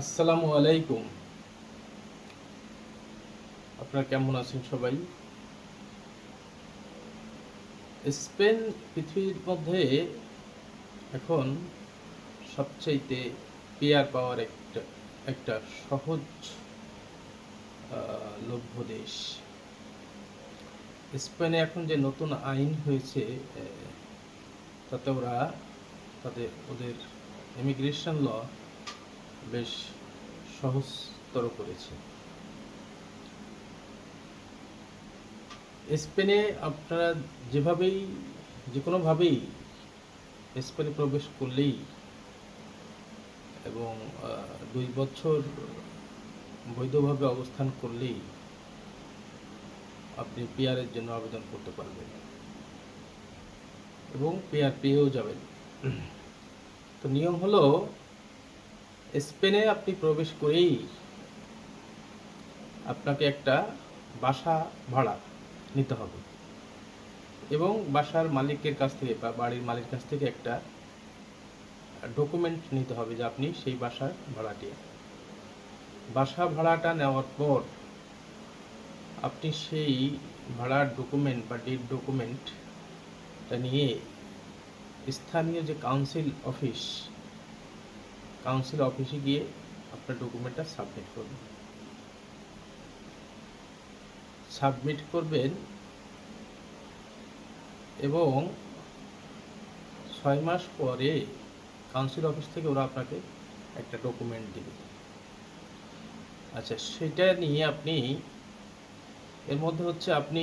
আসসালামু আলাইকুম। আপনারা কেমন আছেন সবাই? স্পেন পৃথিবীর মধ্যে এখন সবচাইতে পেয়ার পাওয়ার একটা একটা সহজ লভ্য দেশ। স্পেনে এখন যে নতুন আইন হয়েছে তাতে ওরা, তাদের, ওদের ইমিগ্রেশন ল বেশ সহজতর করেছে। স্পেনে আপনারা যেভাবেই যে কোনোভাবেই স্পেনে প্রবেশ করলেই এবং দুই বছর বৈধভাবে অবস্থান করলেই আপনি পিয়ারের জন্য আবেদন করতে পারবেন। এবং পিয়ার পেয়েও যাবেন। তো নিয়ম হলো স্পেনে আপনি প্রবেশ করেই আপনাকে একটা বাসা ভাড়া নিতে হবে। এবং বাসার মালিকের কাছ থেকে বা বাড়ির মালিকের কাছ থেকে একটা ডকুমেন্ট নিতে হবে যে আপনি সেই বাসার ভাড়াটিয়া। বাসা ভাড়াটা নেওয়ার পর আপনি সেই ভাড়ার ডকুমেন্ট বা ডেট ডকুমেন্টটা নিয়ে স্থানীয় যে কাউন্সিল অফিস কাউন্সিল অফিসে গিয়ে আপনার ডকুমেন্টটা সাবমিট করবেন। সাবমিট করবেন এবং ছয় মাস পরে কাউন্সিল অফিস থেকে ওরা আপনাকে একটা ডকুমেন্ট দেবে। আচ্ছা সেটা নিয়ে আপনি, এর মধ্যে হচ্ছে আপনি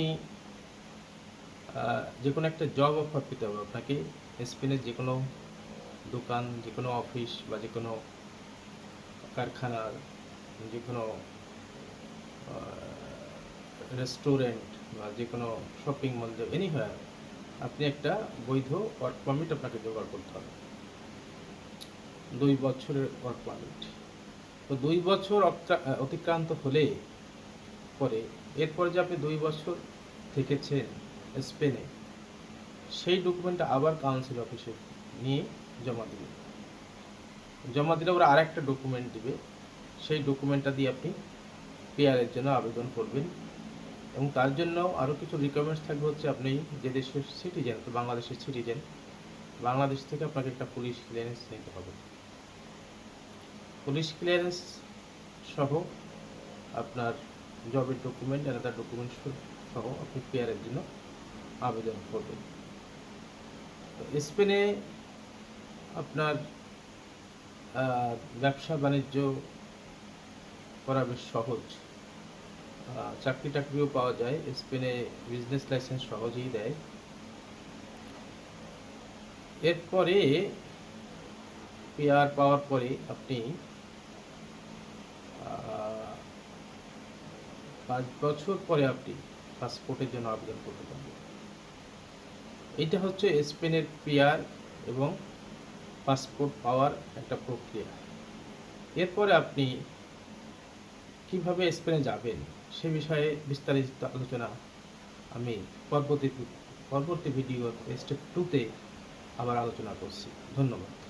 যে কোনো একটা জব অফার পেতে হবে। আপনাকে স্পেনের যে কোনো দোকান, যে কোনো অফিস বা যে কোনো কারখানার, যে কোনো রেস্টুরেন্ট বা যে কোনো শপিং মল এনি হয় আপনি একটা বৈধ ওয়ার্ক পারমিট আপনাকে জোগাড় করতে হবে। দুই বছরের ওয়ার্ক পারমিট তো দুই বছর অতিক্রান্ত হলে পরে, এরপরে যে আপনি দুই বছর থেকেছেন স্পেনে, সেই ডকুমেন্টটা আবার কাউন্সিল অফিসে নিয়ে জমা দিবে। জমা দিলে ওরা আরেকটা ডকুমেন্ট দিবে। সেই ডকুমেন্টটা দিয়ে আপনি পেয়ারের জন্য আবেদন করবেন। এবং তার জন্য আরও কিছু রিকোয়ারমেন্টস থাকবে হচ্ছে আপনি যে দেশের সিটিজেন তো বাংলাদেশের সিটিজেন বাংলাদেশ থেকে আপনাকে একটা পুলিশ ক্লিয়ারেন্স নিতে হবে। পুলিশ ক্লিয়ারেন্স সহ আপনার জবের ডকুমেন্ট আলাদা ডকুমেন্ট সহ আপনি পেয়ারের জন্য আবেদন করবেন। স্পেনে আপনার ব্যবসা বাণিজ্য করা বেশ সহজ। চাকরি টাকরিও পাওয়া যায়। স্পেনে বিজনেস লাইসেন্স সহজেই দেয়। এরপরে পেয়ার পাওয়ার পরে আপনি পাঁচ বছর পরে আপনি পাসপোর্টের জন্য আবেদন করতে পারবেন। এটা হচ্ছে স্পেনের পিয়ার এবং পাসপোর্ট পাওয়ার একটা প্রক্রিয়া। এরপরে আপনি কীভাবে স্পেনে যাবেন সে বিষয়ে বিস্তারিত আলোচনা আমি পরবর্তী পরবর্তী ভিডিও স্টেপ টুতে আবার আলোচনা করছি। ধন্যবাদ।